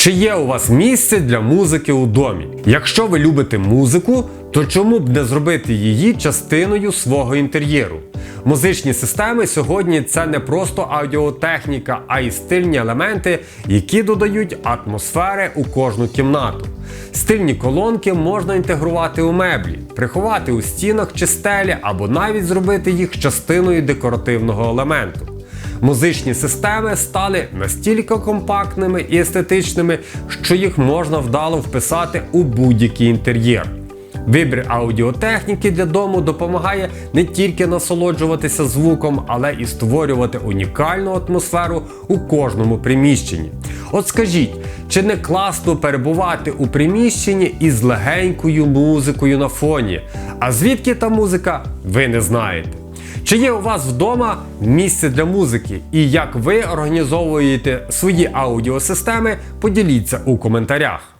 Чи є у вас місце для музики у домі? Якщо ви любите музику, то чому б не зробити її частиною свого інтер'єру? Музичні системи сьогодні це не просто аудіотехніка, а й стильні елементи, які додають атмосфери у кожну кімнату. Стильні колонки можна інтегрувати у меблі, приховати у стінах чи стелі, або навіть зробити їх частиною декоративного елементу. Музичні системи стали настільки компактними і естетичними, що їх можна вдало вписати у будь-який інтер'єр. Вибір аудіотехніки для дому допомагає не тільки насолоджуватися звуком, але і створювати унікальну атмосферу у кожному приміщенні. От скажіть, чи не класно перебувати у приміщенні із легенькою музикою на фоні? А звідки та музика, ви не знаєте. Чи є у вас вдома місце для музики? І як ви організовуєте свої аудіосистеми? Поділіться у коментарях.